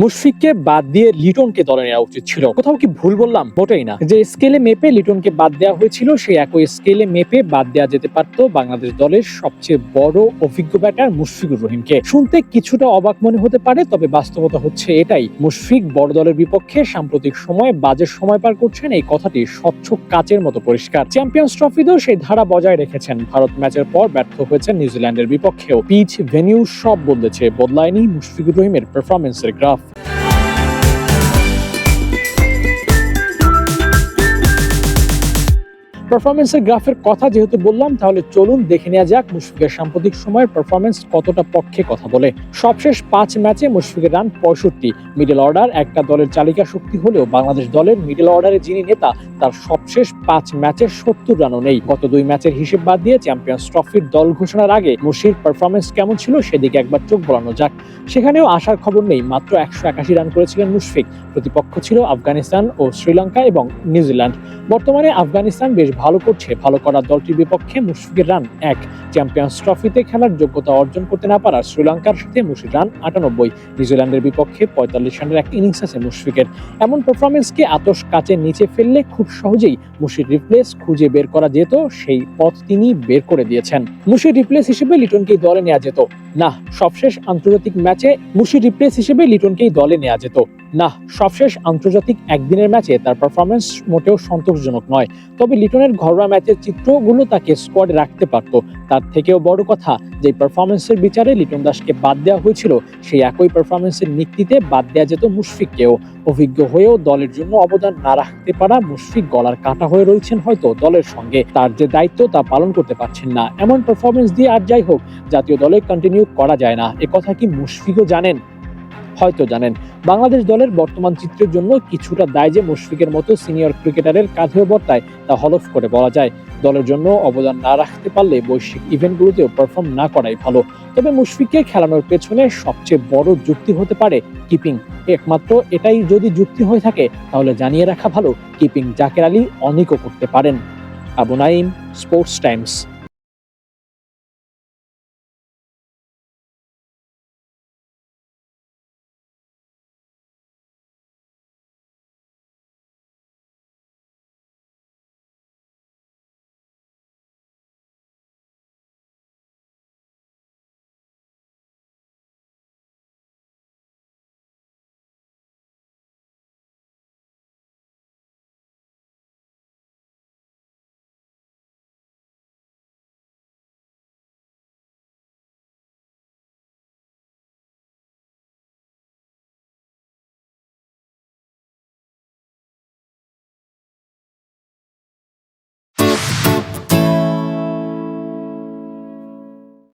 মুশফিককে বাদ দিয়ে লিটনকে দলে নেওয়া উচিত ছিল। কোথাও কি ভুল বললাম? মোটেই না। যে স্কেলে মেপে লিটনকে বাদ দেওয়া হয়েছিল, সেই একই স্কেলে মেপে বাদ দেওয়া যেতে পারত বাংলাদেশ দলের সবচেয়ে বড় অভিজ্ঞ ব্যাটার মুশফিকুর রহিমকে। শুনতে কিছুটা অবাক মনে হতে পারে, তবে বাস্তবতা হচ্ছে এটাই। মুশফিক বড় দলের বিপক্ষে সাম্প্রতিক সময়ে বাজে সময় পার করছেন, এই কথাটি স্বচ্ছ কাচের মতো পরিষ্কার। চ্যাম্পিয়ন্স ট্রফিতেও সেই ধারা বজায় রেখেছেন। ভারত ম্যাচের পর ব্যর্থ হয়েছেন নিউজিল্যান্ডের বিপক্ষেও। পিচ, ভেনিউ সব বদলেছে। বদলায়নি মুশফিকুর রহিমের পারফরমেন্সের গ্রাফ পারফরমেন্সের গ্রাফের কথা যেহেতু বললাম, তাহলে চলুন দেখে নেওয়া যাক মুশফিকের সাম্প্রতিক সময়ের পারফরমেন্স কতটা পক্ষে কথা বলে। সবশেষ পাঁচ ম্যাচে মুশফিকের রান পঁয়ষট্টি। মিডল অর্ডার একটা দলের চালিকা শক্তি হলেও বাংলাদেশ দলের মিডল অর্ডারে যিনি নেতা, তার সবশেষ পাঁচ ম্যাচে সত্তর রানও নেই। গত দুই ম্যাচের হিসেব বাদ দিয়ে চ্যাম্পিয়ন্স ট্রফির দল ঘোষণার আগে মুশির পারফরমেন্স কেমন ছিল সেদিকে একবার চোখ বলানো যাক। সেখানেও আসার খবর নেই, মাত্র একশো একাশি রান করেছিলেন মুশফিক। প্রতিপক্ষ ছিল আফগানিস্তান ও শ্রীলঙ্কা এবং নিউজিল্যান্ড। বর্তমানে আফগানিস্তান বেশ ভালো করছে, ভালো করা দলটির বিপক্ষে মুশফিকের রান এক। চ্যাম্পিয়ন্স ট্রফিতে খেলার যোগ্যতা অর্জন করতে না পারা শ্রীলঙ্কার সাথে মুশির রান আটানব্বই। নিউজিল্যান্ডের বিপক্ষে পঁয়তাল্লিশ রানের এক ইনিংস আছে মুশফিকের। এমন পারফরমেন্সকে আতস কাচের নিচে ফেললে খুব সহজেই মুশির রিপ্লেস খুঁজে বের করা যেত, সেই পথ তিনি বের করে দিয়েছেন। মুশির রিপ্লেস হিসেবে লিটনকেই দলে নেওয়া যেত। না সবশেষ আন্তর্জাতিক ম্যাচে মুশির রিপ্লেস হিসেবে লিটনকেই দলে নেওয়া যেত। না, সবশেষ আন্তর্জাতিক একদিনের ম্যাচে তার পারফরমেন্স মোটেও সন্তোষজনক নয়। তবে লিটনের ঘরোয়া ম্যাচের চিত্রগুলো তাকে স্কোয়াডে রাখতে পারত। তার থেকেও বড় কথা, যে পারফরমেন্সের বিচারে লিটন দাসকে বাদ দেওয়া হয়েছিল, সেই একই পারফরমেন্সের নিক্তিতে বাদ দেওয়া যেত মুশফিককেও। অভিজ্ঞ হয়েও দলের জন্য অবদান না রাখতে পারা মুশফিক গলার কাটা হয়ে রয়েছেন হয়তো দলের সঙ্গে। তার যে দায়িত্ব তা পালন করতে পারছেন না। এমন পারফরমেন্স দিয়ে আর যাই হোক, জাতীয় দলে কন্টিনিউ করা যায় না। এ কথা কি মুশফিকও জানেন? হয়তো জানেন। বাংলাদেশ দলের বর্তমান চিত্রের জন্য কিছুটা দায় যে মুশফিকের মতো সিনিয়র ক্রিকেটারের কাঁধেও বর্তায়, তা হলফ করে বলা যায়। দলের জন্য অবদান না রাখতে পারলে বৈশ্বিক ইভেন্টগুলোতেও পারফর্ম না করাই ভালো। তবে মুশফিককে খেলানোর পেছনে সবচেয়ে বড় যুক্তি হতে পারে কিপিং। একমাত্র এটাই যদি যুক্তি হয়ে থাকে, তাহলে জানিয়ে রাখা ভালো কিপিং জাকের আলী অনেকও করতে পারেন। Abu Naim sports times.